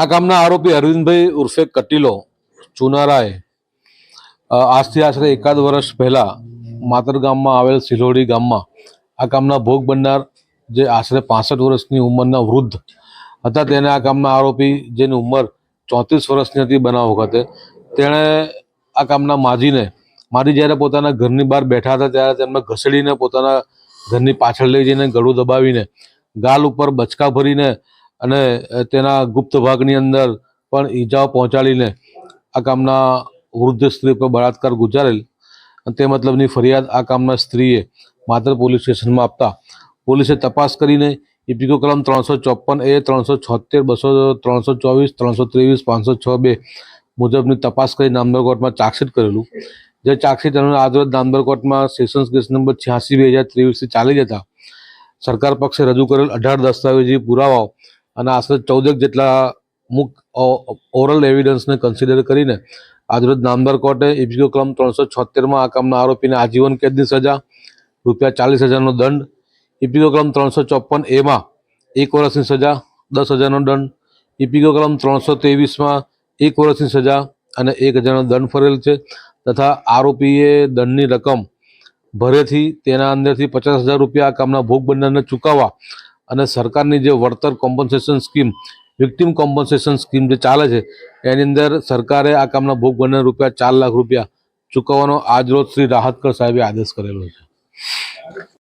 આ કામના આરોપી અરવિંદભાઈ ઉર્ફે કટીલો ચુનારાએ આજથી આશરે એકાદ વર્ષ પહેલા માતર ગામમાં આવેલ સિલોડી ગામમાં આ કામના ભોગ બનનાર જે આશરે પાસઠ વર્ષની ઉંમરના વૃદ્ધ હતા, તેને આ કામના આરોપી જેની ઉંમર ચોત્રીસ વર્ષની હતી બનાવ વખતે, તેણે આ કામના માજીને માજી જ્યારે પોતાના ઘરની બહાર બેઠા હતા, ત્યારે તેમને ઘસડીને પોતાના ઘરની પાછળ લઈ જઈને ગળું દબાવીને ગાલ ઉપર બચકા ભરીને અને તેના ગુપ્ત ભાગની અંદર પણ ઈજાઓ પહોંચાડીને આ કામના વૃદ્ધ સ્ત્રી પર બળાત્કાર ગુજારેલ. તે મતલબની ફરિયાદ આ કામના સ્ત્રીએ માત્ર પોલીસ સ્ટેશનમાં આપતા. પોલીસે તપાસ કરીને ઇપિકો કલમ ત્રણસો ચોપન એ, ત્રણસો છોતેર બસો ત્રણસો ચોવીસ, ત્રણસો ત્રેવીસ, પાંચસો છ બે મુજબની તપાસ કરી નામદાર કોર્ટમાં ચાર્જશીટ કરેલું. જે ચાર્જશીટ અને આજરોજ નામદાર કોર્ટમાં સેશન્સ કેસ નંબર છ્યાસી બે હજાર ત્રેવીસથી ચાલી જતા. સરકાર પક્ષે રજૂ કરેલ અઢાર દસ્તાવેજી પુરાવાઓ અને આશરે ચૌદક જેટલા મુક ઓરલ એવિડન્સને કન્સિડર કરીને આજરોજ નામદાર કોર્ટે ઇફિકો કલમ ત્રણસો છોતેરમાં આ કામના આરોપીને આજીવન કેદની સજા, રૂપિયા ચાલીસ હજારનો દંડ ઇપીકો કલમ ત્રણસો ચોપન એમાં એક વર્ષની સજા, દસ હજારનો દંડ ઇપીકો કલમ ત્રણસો ત્રેવીસમાં એક વર્ષની સજા અને એક હજારનો દંડ ફરેલ છે તથા આરોપીએ દંડની રકમ ભરેથી તેના અંદરથી પચાસ હજાર રૂપિયા આ કામના ભોગ બનનારને ચૂકવવા અને સરકારની જે વળતર compensation scheme victim compensation scheme જે ચાલે છે, એની અંદર સરકારે આ કામના ભોગ બને રૂપિયા ચાર લાખ રૂપિયા ચૂકવવાનો આજરોજ શ્રી રાહતકર સાહેબે આદેશ કરેલો છે.